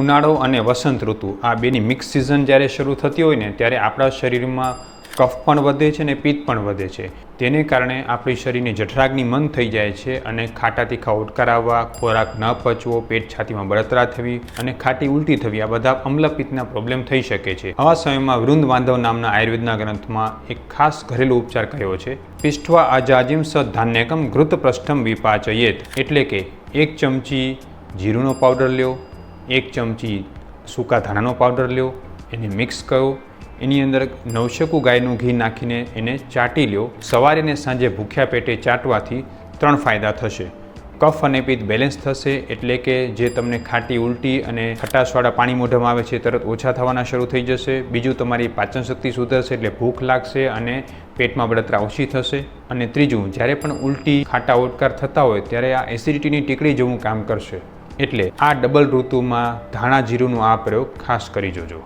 ઉનાળો અને વસંત ઋતુ આ બેની મિક્સ સિઝન જ્યારે શરૂ થતી હોય ને, ત્યારે આપણા શરીરમાં કફ પણ વધે છે અને પિત્ત પણ વધે છે. તેને કારણે આપણી શરીરની જઠરાગ્નિ મંદ થઈ જાય છે અને ખાટા તીખા ઓટકાર આવવા ખોરાક ન પચવો, પેટ છાતીમાં બળતરા થવી અને ખાટી ઉલટી થવી આ બધા અમ્લપિત્તના પ્રોબ્લેમ થઈ શકે છે. આવા સમયમાં વૃંદ વાંધવ નામના આયુર્વેદના ગ્રંથમાં એક ખાસ ઘરેલું ઉપચાર કયો છે? પિષ્ઠવા અજાજીમ સ ધાન્યકમ ઘૃત પ્રષ્ઠમ વિપાચયેત. એટલે કે એક ચમચી જીરુંનો પાવડર લ્યો એક ચમચી સૂકા ધાણાનો પાવડર લ્યો, એને મિક્સ કરો. એની અંદર નવશેકું ગાયનું ઘી નાખીને એને ચાટી લ્યો. સવારે અને સાંજે ભૂખ્યા પેટે ચાટવાથી ત્રણ ફાયદા થશે. કફ અને પિત્ત બેલેન્સ થશે એટલે કે જે તમને ખાટી ઉલટી અને ખટાશવાળા પાણી મોઢામાં આવે છે તરત ઓછા થવાના શરૂ થઈ જશે. બીજું તમારી પાચન શક્તિ સુધરશે એટલે ભૂખ લાગશે અને પેટમાં બળતરા ઓછી થશે. અને ત્રીજું, જ્યારે પણ ઉલટી ખાટા ઓટકાર થતા હોય, ત્યારે આ એસિડિટીની ટીકડી જેવું કામ કરશે. એટલે આ ડબલ ઋતુમાં ધાણા જીરુંનો આ પ્રયોગ ખાસ કરી જોજો.